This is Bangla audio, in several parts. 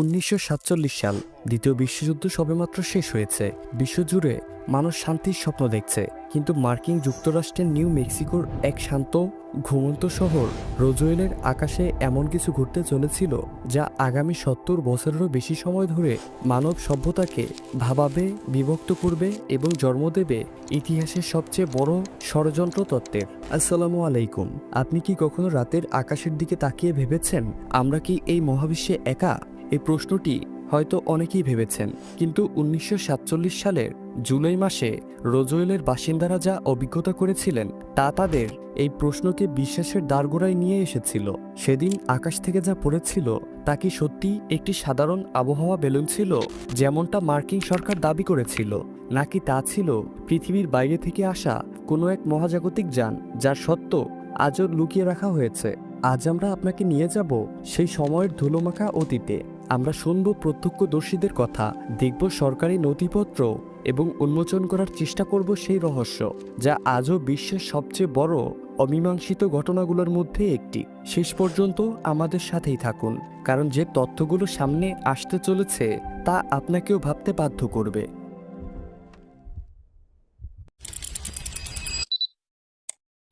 উনিশশো সাতচল্লিশ সাল দ্বিতীয় বিশ্বযুদ্ধ সবেমাত্র শেষ হয়েছে। বিশ্বজুড়ে মানুষ শান্তির স্বপ্ন দেখছে। কিন্তু মার্কিন যুক্তরাষ্ট্রের নিউ মেক্সিকোর এক শান্ত, ঘুমন্ত শহর রোজোয়েলের আকাশে এমন কিছু ঘটতে চলেছিল যা আগামী সত্তর বছরেরও বেশি সময় ধরে মানব সভ্যতাকে ভাবাবে, বিভক্ত করবে এবং জন্ম দেবে ইতিহাসের সবচেয়ে বড় ষড়যন্ত্র তত্ত্বের। আসসালামু আলাইকুম। আপনি কি কখনো রাতের আকাশের দিকে তাকিয়ে ভেবেছেন, আমরা কি এই মহাবিশ্বে একা? এই প্রশ্নটি হয়তো অনেকেই ভেবেছেন, কিন্তু উনিশশো সাতচল্লিশ সালের জুলাই মাসে রোজোয়েলের বাসিন্দারা যা অভিজ্ঞতা করেছিলেন, তা তাদের এই প্রশ্নকে বিশ্বাসের দাঁড়গোড়ায় নিয়ে এসেছিল। সেদিন আকাশ থেকে যা পড়েছিল, তা কি সত্যি একটি সাধারণ আবহাওয়া বেলুন ছিল, যেমনটা মার্কিন সরকার দাবি করেছিল, নাকি তা ছিল পৃথিবীর বাইরে থেকে আসা কোনো এক মহাজাগতিক যান, যার সত্য আজও লুকিয়ে রাখা হয়েছে? আজ আমরা আপনাকে নিয়ে যাব সেই সময়ের ধুলোমাখা অতীতে। আমরা শুনব প্রত্যক্ষদর্শীদের কথা, দেখব সরকারি নথিপত্র এবং উন্মোচন করার চেষ্টা করব সেই রহস্য, যা আজও বিশ্বের সবচেয়ে বড় অমীমাংসিত ঘটনাগুলোর মধ্যে একটি। শেষ পর্যন্ত আমাদের সাথেই থাকুন, কারণ যে তথ্যগুলো সামনে আসতে চলেছে তা আপনাকেও ভাবতে বাধ্য করবে।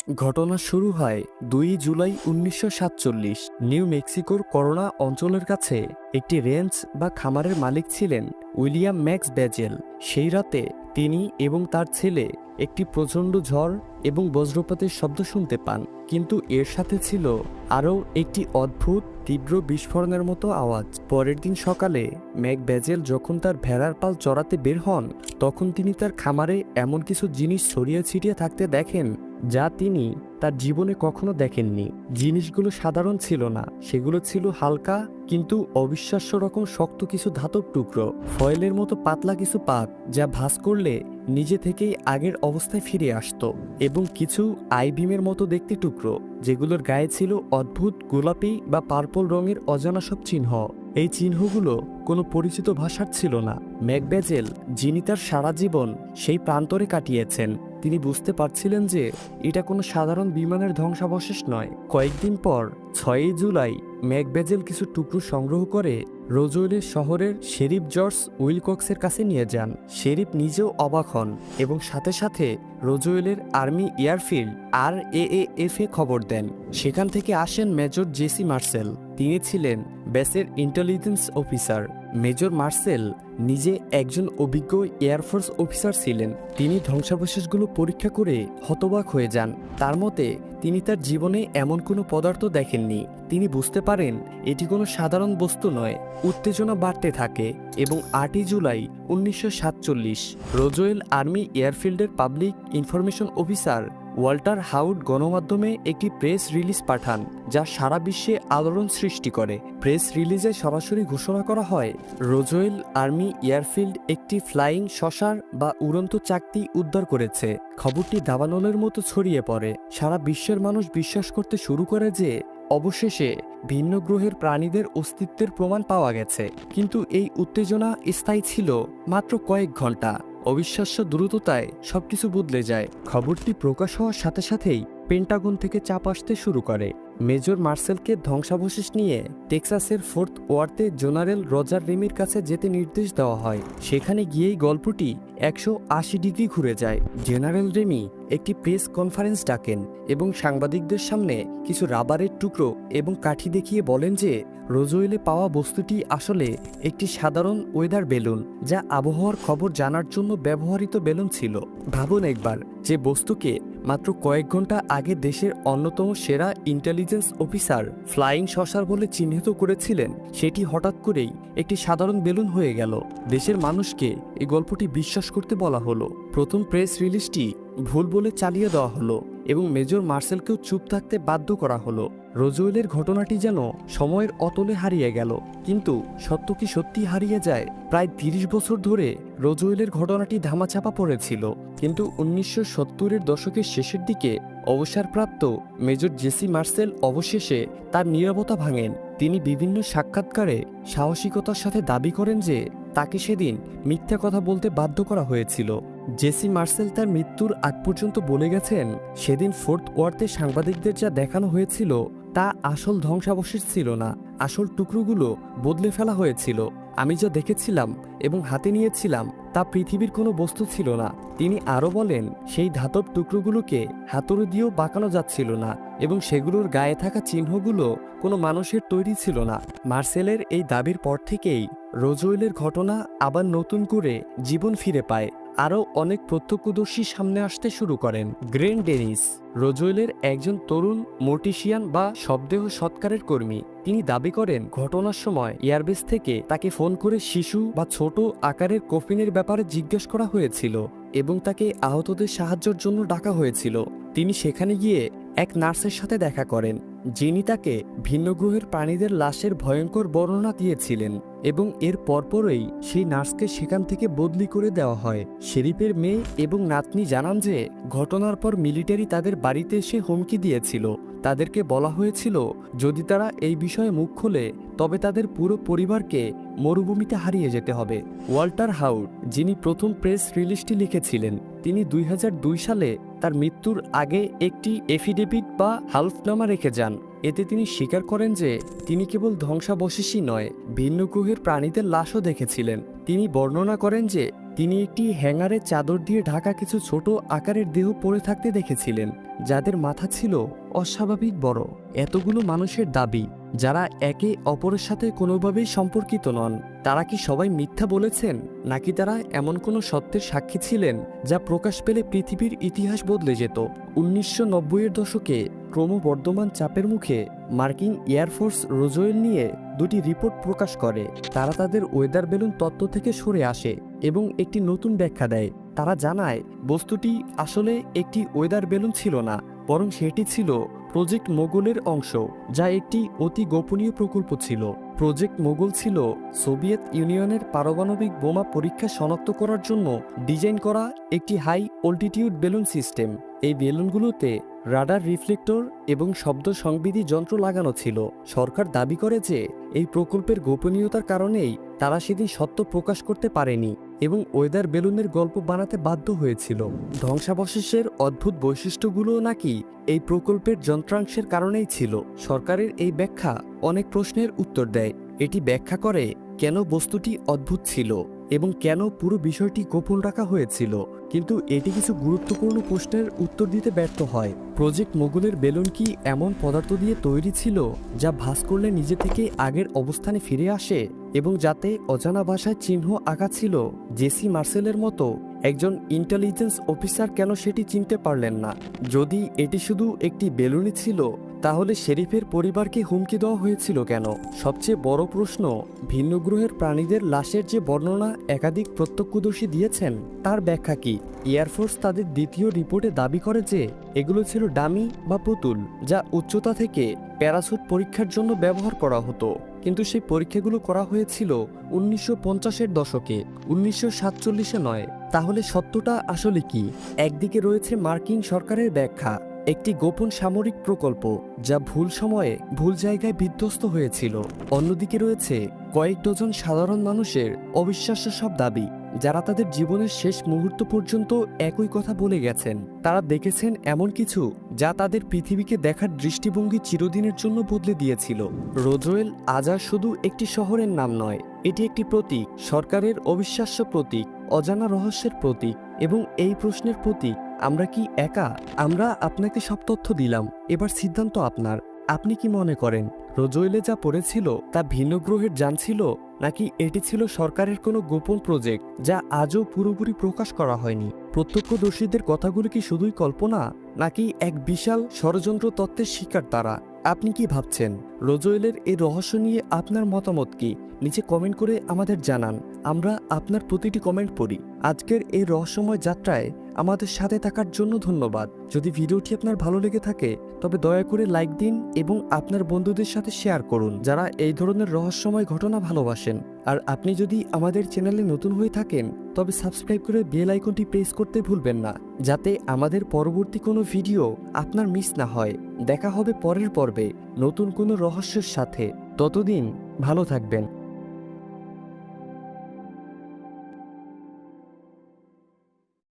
ঘটনা শুরু হয় দুই জুলাই উনিশশো সাতচল্লিশ। নিউ মেক্সিকোর করোনা অঞ্চলের কাছে একটি রেঞ্জ বা খামারের মালিক ছিলেন উইলিয়াম ম্যাক্স ব্যাজেল। সেই রাতে তিনি এবং তার ছেলে একটি প্রচণ্ড ঝড় এবং বজ্রপাতের শব্দ শুনতে পান। কিন্তু এর সাথে ছিল আরও একটি অদ্ভুত, তীব্র বিস্ফোরণের মতো আওয়াজ। পরের দিন সকালে ম্যাক ব্যাজেল যখন তার ভেড়ার পাল চড়াতে বের হন, তখন তিনি তার খামারে এমন কিছু জিনিস ছড়িয়ে ছিটিয়ে থাকতে দেখেন যা তিনি তার জীবনে কখনো দেখেননি। জিনিসগুলো সাধারণ ছিল না। সেগুলো ছিল হালকা কিন্তু অবিশ্বাস্য রকম শক্ত কিছু ধাতব টুকরো, ফয়েলের মতো পাতলা কিছু পাত যা ভাঁজ করলে নিজে থেকেই আগের অবস্থায় ফিরে আসতো এবং কিছু আইবিমের মতো দেখতে টুকরো, যেগুলোর গায়ে ছিল অদ্ভুত গোলাপি বা পার্পল রঙের অজানা সব চিহ্ন। এই চিহ্নগুলো কোনো পরিচিত ভাষার ছিল না। ম্যাকবেজেল, যিনি তার সারা জীবন সেই প্রান্তরে কাটিয়েছেন তিনি বুঝতে পারছিলেন যে এটা কোনো সাধারণ বিমানের ধ্বংসাবশেষ নয়। কয়েকদিন পর, ছয়ই জুলাই ম্যাকবেজেল কিছু টুকরো সংগ্রহ করে রোজওয়েলের শহরের শেরিফ জর্জ উইলকক্সের কাছে নিয়ে যান। শেরিফ নিজেও অবাক হন এবং সাথে সাথে রোজওয়েলের army airfield R A F এ খবর দেন। সেখান থেকে আসেন মেজর জেসি মার্সেল। তিনি ছিলেন বেসের ইন্টেলিজেন্স অফিসার মেজর মার্সেল নিজে একজন অভিজ্ঞ এয়ারফোর্স অফিসার ছিলেন। তিনি ধ্বংসাবশেষগুলো পরীক্ষা করে হতবাক হয়ে যান। তার মতে, তিনি তার জীবনে এমন কোনো পদার্থ দেখেননি। তিনি বুঝতে পারেন, এটি কোনো সাধারণ বস্তু নয়। উত্তেজনা বাড়তে থাকে এবং আটই জুলাই উনিশশো সাতচল্লিশ Roswell army এয়ারফিল্ডের public information officer Walter Haut গণমাধ্যমে একটি প্রেস রিলিজ পাঠান, যা সারা বিশ্বে আলোড়ন সৃষ্টি করে। প্রেস রিলিজে সরাসরি ঘোষণা করা হয়, রোজোয়েল আর্মি এয়ারফিল্ড একটি ফ্লাইং শশার বা উড়ন্ত চাকতি উদ্ধার করেছে। খবরটি দাবানলের মতো ছড়িয়ে পড়ে। সারা বিশ্বের মানুষ বিশ্বাস করতে শুরু করে যে, অবশেষে ভিন্ন গ্রহের প্রাণীদের অস্তিত্বের প্রমাণ পাওয়া গেছে। কিন্তু এই উত্তেজনা স্থায়ী ছিল মাত্র কয়েক ঘণ্টা অবিশ্বাস্য দ্রুততায় সবকিছু বদলে যায়। খবরটি প্রকাশ হওয়ার সাথে সাথেই পেন্টাগন থেকে চাপ আসতে শুরু করে। মেজর মার্সেলকে ধ্বংসাবশেষ নিয়ে টেক্সাসের ফোর্থ ওয়ার্থে জেনারেল রজার রেমির কাছে যেতে নির্দেশ দেওয়া হয়। সেখানে গিয়েই গল্পটি একশো আশি ডিগ্রি ঘুরে যায়। জেনারেল রেমি একটি প্রেস কনফারেন্স ডাকেন এবং সাংবাদিকদের সামনে কিছু রাবারের টুকরো এবং কাঠি দেখিয়ে বলেন যে রোজোয়েলে পাওয়া বস্তুটি আসলে একটি সাধারণ ওয়েদার বেলুন যা আবহাওয়ার খবর জানার জন্য ব্যবহৃত বেলুন ছিল। ভাবুন একবার যে বস্তুকে মাত্র কয়েক ঘণ্টা আগে দেশের অন্যতম সেরা ইন্টেলিজেন্স অফিসার ফ্লাইং শশার বলে চিহ্নিত করেছিলেন। সেটি হঠাৎ করেই একটি সাধারণ বেলুন হয়ে গেল। দেশের মানুষকে এই গল্পটি বিশ্বাস করতে বলা হলো। প্রথম প্রেস রিলিজটি ভুল বলে চালিয়ে দেওয়া হলো এবং মেজর মার্সেলকেও চুপ থাকতে বাধ্য করা হলো। রোজওয়েলের ঘটনাটি যেন সময়ের অতলে হারিয়ে গেল। কিন্তু সত্য কি সত্যি হারিয়ে যায়? প্রায় তিরিশ বছর ধরে রোজওয়েলের ঘটনাটি ধামাচাপা পড়েছিল। কিন্তু উনিশশো সত্তরের দশকের শেষের দিকে অবসরপ্রাপ্ত মেজর জেসি মার্সেল অবশেষে তার নীরবতা ভাঙেন। তিনি বিভিন্ন সাক্ষাৎকারে সাহসিকতার সাথে দাবি করেন যে তাকে সেদিন মিথ্যা কথা বলতে বাধ্য করা হয়েছিল। জেসি মার্সেল তার মৃত্যুর আগ পর্যন্ত বলে গেছেন, সেদিন ফোর্থ ওয়ার্থে সাংবাদিকদের যা দেখানো হয়েছিল তা আসল ধ্বংসাবশেষ ছিল না। আসল টুকরোগুলো বদলে ফেলা হয়েছিল। আমি যা দেখেছিলাম এবং হাতে নিয়েছিলাম তা পৃথিবীর কোনো বস্তু ছিল না। তিনি আরও বলেন, সেই ধাতব টুকরোগুলোকে হাতুড়ি দিয়েও বাঁকানো যাচ্ছিল না এবং সেগুলোর গায়ে থাকা চিহ্নগুলো কোনো মানুষের তৈরি ছিল না। মার্সেলের এই দাবির পর থেকেই রোজওয়েলের ঘটনা আবার নতুন করে জীবন ফিরে পায়। আরও অনেক প্রত্যক্ষদর্শী সামনে আসতে শুরু করেন। গ্রেন ডেনিস, রোজওয়েলের একজন তরুণ মোর্টিশিয়ান বা শবদেহ সৎকারের কর্মী। তিনি দাবি করেন, ঘটনার সময় এয়ারবেস থেকে তাকে ফোন করে শিশু বা ছোট আকারের কফিনের ব্যাপারে জিজ্ঞেস করা হয়েছিল এবং তাকে আহতদের সাহায্যের জন্য ডাকা হয়েছিল। তিনি সেখানে গিয়ে এক নার্সের সাথে দেখা করেন। যিনি তাকে ভিন্ন গ্রহের প্রাণীদের লাশের ভয়ঙ্কর বর্ণনা দিয়েছিলেন এবং এর পরপরই সেই নার্সকে সেখান থেকে বদলি করে দেওয়া হয়। শেরিফের মেয়ে এবং নাতনি জানান যে, ঘটনার পর মিলিটারি তাদের বাড়িতে এসে হুমকি দিয়েছিল। তাদেরকে বলা হয়েছিল, যদি তারা এই বিষয়ে মুখ খোলে, তবে তাদের পুরো পরিবারকে মরুভূমিতে হারিয়ে যেতে হবে। ওয়াল্টার হাউড, যিনি প্রথম প্রেস রিলিজটি লিখেছিলেন তিনি দুই হাজার দুই সালে তার মৃত্যুর আগে একটি এফিডেভিট বা হালফনামা রেখে যান। এতে তিনি স্বীকার করেন যে তিনি কেবল ধ্বংসাবশেষই নয়, ভিন্ন গ্রহের প্রাণীদের লাশও দেখেছিলেন। তিনি বর্ণনা করেন যে তিনি একটি হ্যাঙ্গারে চাদর দিয়ে ঢাকা কিছু ছোট আকারের দেহ পড়ে থাকতে দেখেছিলেন, যাদের মাথা ছিল অস্বাভাবিক বড়। এতগুলো মানুষের দাবি, যারা একে অপরের সাথে কোনোভাবেই সম্পর্কিত নন, তারা কি সবাই মিথ্যা বলেছেন? নাকি তারা এমন কোনো সত্যের সাক্ষী ছিলেন, যা প্রকাশ পেলে পৃথিবীর ইতিহাস বদলে যেত? উনিশশো নব্বইয়ের দশকে ক্রমবর্ধমান চাপের মুখে মার্কিন এয়ারফোর্স রোজোয়েল নিয়ে দুটি রিপোর্ট প্রকাশ করে। তারা তাদের ওয়েদার বেলুন তত্ত্ব থেকে সরে আসে এবং একটি নতুন ব্যাখ্যা দেয়। তারা জানায়, বস্তুটি আসলে একটি ওয়েদার বেলুন ছিল না বরং সেটি ছিল প্রজেক্ট মোগলের অংশ, যা একটি অতি গোপনীয় প্রকল্প ছিল। প্রজেক্ট মোগল ছিল সোভিয়েত ইউনিয়নের পারমাণবিক বোমা পরীক্ষা শনাক্ত করার জন্য ডিজাইন করা একটি হাই অল্টিটিউড বেলুন সিস্টেম। এই বেলুনগুলোতে রাডার রিফ্লেক্টর এবং শব্দ সংবিধি যন্ত্র লাগানো ছিল। সরকার দাবি করে যে, এই প্রকল্পের গোপনীয়তার কারণেই তারা সেদিন সত্য প্রকাশ করতে পারেনি এবং ওয়েদার বেলুনের গল্প বানাতে বাধ্য হয়েছিল। ধ্বংসাবশেষের অদ্ভুত বৈশিষ্ট্যগুলো নাকি এই প্রকল্পের যন্ত্রাংশের কারণেই ছিল। সরকারের এই ব্যাখ্যা অনেক প্রশ্নের উত্তর দেয়। এটি ব্যাখ্যা করে কেন বস্তুটি অদ্ভুত ছিল এবং কেন পুরো বিষয়টি গোপন রাখা হয়েছিল। কিন্তু এটি কিছু গুরুত্বপূর্ণ প্রশ্নের উত্তর দিতে ব্যর্থ হয়। প্রজেক্ট মোগলের বেলুন কি এমন পদার্থ দিয়ে তৈরি ছিল যা ভাস করলে নিজে থেকে আগের অবস্থানে ফিরে আসে এবং যাতে অজানা ভাষায় চিহ্ন আঁকা ছিল? জেসি মার্সেলের মতো একজন ইন্টেলিজেন্স অফিসার কেন সেটি চিনতে পারলেন না? যদি এটি শুধু একটি বেলুনই ছিল তাহলে শেরিফের পরিবারকে হুমকি দেওয়া হয়েছিল কেন? সবচেয়ে বড় প্রশ্ন, ভিন্ন গ্রহের প্রাণীদের লাশের যে বর্ণনা একাধিক প্রত্যক্ষদর্শী দিয়েছেন, তার ব্যাখ্যা কি? এয়ারফোর্স তাদের দ্বিতীয় রিপোর্টে দাবি করে যে, এগুলো ছিল ডামি বা পুতুল, যা উচ্চতা থেকে প্যারাসুট পরীক্ষার জন্য ব্যবহার করা হতো। কিন্তু সেই পরীক্ষাগুলো করা হয়েছিল উনিশশো পঞ্চাশের দশকে, উনিশশো সাতচল্লিশে নয়। তাহলে সত্যটা আসলে কি? একদিকে রয়েছে মার্কিন সরকারের ব্যাখ্যা। একটি গোপন সামরিক প্রকল্প যা ভুল সময়ে ভুল জায়গায় বিধ্বস্ত হয়েছিল। অন্যদিকে রয়েছে কয়েক ডজন সাধারণ মানুষের অবিশ্বাস্য সব দাবি, যারা তাদের জীবনের শেষ মুহূর্ত পর্যন্ত একই কথা বলে গেছেন। তারা দেখেছেন এমন কিছু যা তাদের পৃথিবীকে দেখার দৃষ্টিভঙ্গি চিরদিনের জন্য বদলে দিয়েছিল। রোজওয়েল আজ আর শুধু একটি শহরের নাম নয়, এটি একটি প্রতীক, সরকারের অবিশ্বাস্য প্রতীক, অজানা রহস্যের প্রতীক এবং এই প্রশ্নের প্রতীক আমরা কি একা? আমরা আপনাকে সব তথ্য দিলাম। এবার সিদ্ধান্ত আপনার। আপনি কি মনে করেন, রোজওয়েলে যা পড়েছিল তা ভিন্ন গ্রহের যান ছিল, নাকি এটি ছিল সরকারের কোনো গোপন প্রজেক্ট যা আজও পুরোপুরি প্রকাশ করা হয়নি? প্রত্যক্ষদর্শীদের কথাগুলো কি শুধুই কল্পনা, নাকি এক বিশাল ষড়যন্ত্র তত্ত্বের শিকার তারা? আপনি কি ভাবছেন, রোজওয়েলের এই রহস্য নিয়ে আপনার মতামত কি? নিচে কমেন্ট করে আমাদের জানান। আমরা আপনার প্রতিটি কমেন্ট পড়ি। আজকের এই রহস্যময় যাত্রায় আমাদের সাথে থাকার জন্য ধন্যবাদ। যদি ভিডিওটি আপনার ভালো লেগে থাকে, তবে দয়া করে লাইক দিন এবং আপনার বন্ধুদের সাথে শেয়ার করুন, যারা এই ধরনের রহস্যময় ঘটনা ভালোবাসেন। আর আপনি যদি আমাদের চ্যানেলে নতুন হয়ে থাকেন, তবে সাবস্ক্রাইব করে বেল আইকনটি প্রেস করতে ভুলবেন না, যাতে আমাদের পরবর্তী কোনো ভিডিও আপনার মিস না হয়। দেখা হবে পরের পর্বে নতুন কোনো রহস্যের সাথে। ততদিন ভালো থাকবেন।